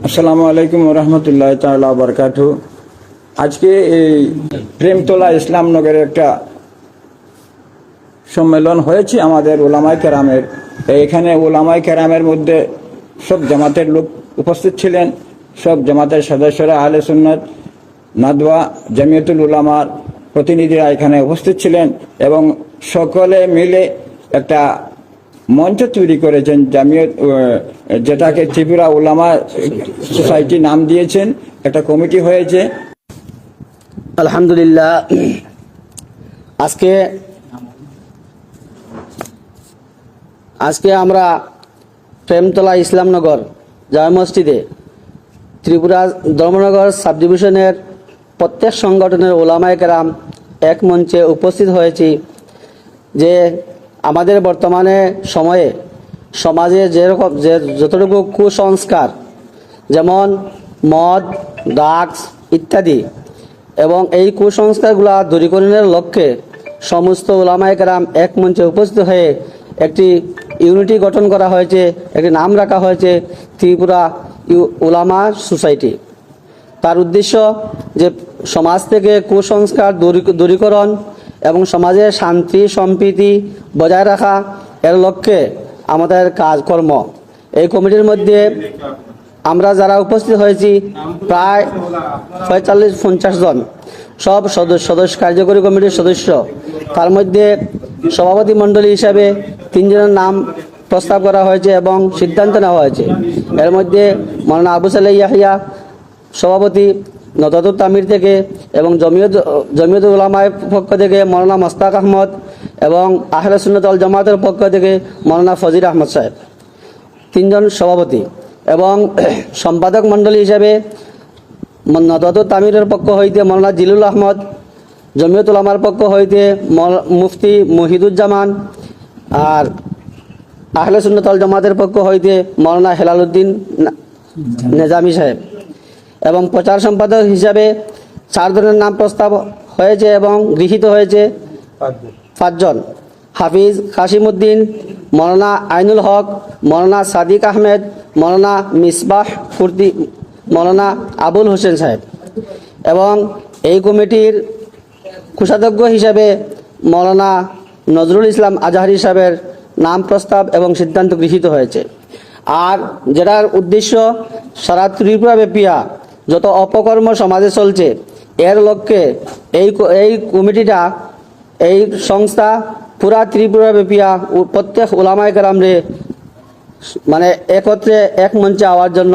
আসসালামু আলাইকুম রহমতুল্লাহ তাআলা বারকাতু আজকে এই প্রেমতলা ইসলামনগরে একটা সম্মেলন হয়েছে আমাদের ওলামাই কেরামের। এখানে ওলামাই কেরামের মধ্যে সব জামাতের লোক উপস্থিত ছিলেন। সব জামাতের সদস্যরা আলে সুন্নত, নাদওয়া, জামিয়তুল উলামার প্রতিনিধিরা এখানে উপস্থিত ছিলেন এবং সকলে মিলে একটা মঞ্চ তৈরি করেছেন, জামিয়ত যেটাকে ত্রিপুরা উলামা সোসাইটি নাম দিয়েছেন, একটা কমিটি হয়েছে। আলহামদুলিল্লাহ। আজকে আজকে আমরা প্রেমতলা ইসলামনগর জামা মসজিদে ত্রিপুরা ধর্মনগর সাব ডিভিশনের প্রত্যেক সংগঠনের ওলামায় কেরাম এক মঞ্চে উপস্থিত হয়েছি যে আমাদের বর্তমানে সময়ে সমাজে যেরকম যে যতটুকু কুসংস্কার, যেমন মদ ড্রাগস ইত্যাদি, এবং এই কুসংস্কারগুলা দূরীকরণের লক্ষ্যে সমস্ত ওলামায় কেরাম এক মঞ্চে উপস্থিত হয়ে একটি ইউনিটি গঠন করা হয়েছে, একটি নাম রাখা হয়েছে, ত্রিপুরা ওলামা সোসাইটি। তার উদ্দেশ্য যে সমাজ থেকে কুসংস্কার দূরীকরণ এবং সমাজের শান্তি, সম্প্রীতি বজায় রাখা এর লক্ষ্যে আমাদের কাজকর্ম। এই কমিটির মধ্যে আমরা যারা উপস্থিত হয়েছি, প্রায় পঁয়তাল্লিশ পঞ্চাশ জন। সব সদস্য সদস্য, কার্যকরী কমিটির সদস্য। তার মধ্যে সভাপতি মণ্ডলী হিসাবে তিনজনের নাম প্রস্তাব করা হয়েছে এবং সিদ্ধান্ত নেওয়া হয়েছে। এর মধ্যে মৌলানা আবু সাল্লাহ ইয়াহিয়া, সভাপতি নদাতুর তামির থেকে এবং জমিয়ত জমিয়ত উলামায়ের পক্ষ থেকে মৌলানা মোস্তাক আহমদ এবং আহলে সুন্নতল জামাতের পক্ষ থেকে মৌলানা ফজির আহমদ সাহেব, তিনজন সভাপতি এবং সম্পাদক মণ্ডলী হিসাবে নদাতুর তামিরের পক্ষ হইতে মৌলানা জিলুল আহমদ জমিয়ত উলামার পক্ষ হইতে মুফতি মহিদুজ্জামান আর আহলে সুন্নতল জামাতের পক্ষ হইতে মৌলানা হেলালুদ্দিন নেজামি সাহেব এবং প্রচার সম্পাদক হিসাবে চারজনের নাম প্রস্তাব হয়েছে এবং গৃহীত হয়েছে। পাঁচজন হাফিজ কাশিমুদ্দিন, মৌলানা আইনুল হক, মৌলানা সাদিক আহমেদ, মৌলানা মিসবাহ ফুর্তি মৌলানা আবুল হোসেন সাহেব। এবং এই কমিটির কোষাধ্যক্ষ হিসাবে মৌলানা নজরুল ইসলাম আজহারি সাহেবের নাম প্রস্তাব এবং সিদ্ধান্ত গৃহীত হয়েছে। আর যেটার উদ্দেশ্য সারা ত্রিপুরা ব্যাপিয়া যত অপকর্ম সমাজে চলছে, এর লক্ষ্যে এই এই কমিটিটা এই সংস্থা পুরা ত্রিপুরা ব্যাপিয়া প্রত্যেক ওলামায় গ্রামরে মানে একত্রে এক মঞ্চে আওয়ার জন্য